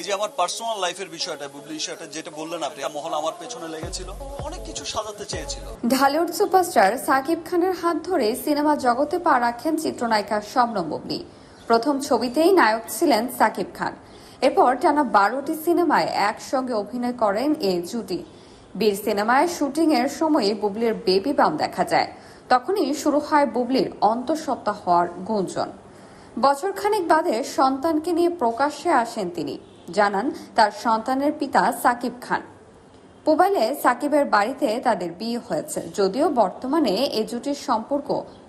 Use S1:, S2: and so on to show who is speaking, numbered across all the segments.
S1: এই যে আমার পার্সোনাল লাইফের বিষয়টা বিষয়টা, যেটা বললেন আপনি মহল আমার পেছনে লেগেছিল, অনেক কিছু সাজাতে চেয়েছিল।
S2: ঢালিউড সুপারস্টার সাকিব খানের হাত ধরে সিনেমা জগতে পা রাখেন চিত্রনায়িকা শবনম প্রথম ছবিতেই নায়ক ছিলেন সাকিব খান। এরপর টানা বারোটি সিনেমায় একসঙ্গে অভিনয় করেন এই জুটি। বীর সিনেমায় শুটিং এর সময়ে বুবলির বেবি বাম দেখা যায়। তখনই শুরু হয় বুবলির অন্তঃসত্ত্বা হওয়ার গুঞ্জন। বছর খানেক বাদে সন্তানকে নিয়ে প্রকাশ্যে আসেন তিনি। জানান তার সন্তানের পিতা সাকিব খান। মোবাইলে সাকিবের বাড়িতে তাদের বিয়ে হয়েছে, যদিও বর্তমানে এ জুটির সম্পর্ক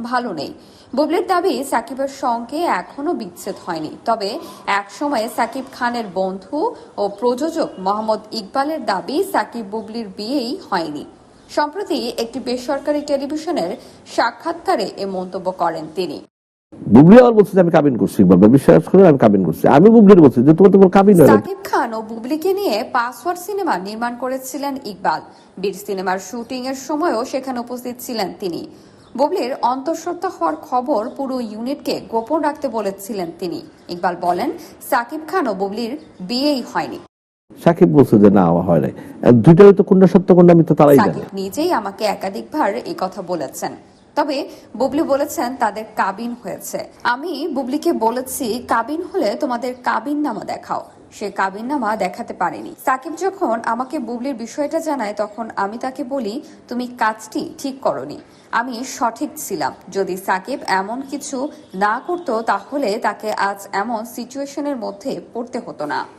S2: ভালো নেই। বুবলির দাবি, সাকিবের সঙ্গে এখনও বিচ্ছেদ হয়নি। তবে একসময়ে সাকিব খানের বন্ধু ও প্রযোজক মোহাম্মদ ইকবালের দাবি, সাকিব বুবলির বিয়েই হয়নি। সম্প্রতি একটি বেসরকারি টেলিভিশনের সাক্ষাৎকারে এ মন্তব্য করেন তিনি।
S3: বুবলি আবার বলছে আমি কাবিন করছি বাবা বিশ্বাস করে আমি কাবিন করছি। আমি বুবলির বলছি যে তোমার তোমার কাবিন
S2: সাকিব খান ও বুবলিকে নিয়ে পাসওয়ার্ড সিনেমা নির্মাণ করেছিলেন ইকবাল। বীর সিনেমার শুটিং এর সময়ও সেখানে উপস্থিত ছিলেন তিনি। বুবলির অন্তঃসত্ত্বা হওয়ার খবর পুরো ইউনিটকে গোপন রাখতে বলেছিলেন তিনি। ইকবাল বলেন সাকিব খান ও বুবলির বিয়েই হয়নি।
S3: সাকিব বলছে যে না হয় নাই। আর দুইটারই তো কোনটা সত্য কোনটা আমি তো তারাই জানে।
S2: সাকিব নিজেই আমাকে একাধিকবার এই কথা বলেছেন। তবে বুবলি বলেছেন তাদের কাবিন হয়েছে। আমি বুবলিকে বলেছি, কাবিন হলে তোমাদের কাবিন নামা দেখাও। সে কাবিন নামা দেখাতে পারেনি। সাকিব যখন আমাকে বুবলির বিষয়টা জানায়, তখন আমি তাকে বলি, তুমি কাজটি ঠিক করনি। আমি সঠিক ছিলাম। যদি সাকিব এমন কিছু না করতো, তাহলে তাকে আজ এমন সিচুয়েশনের মধ্যে পড়তে হতো না।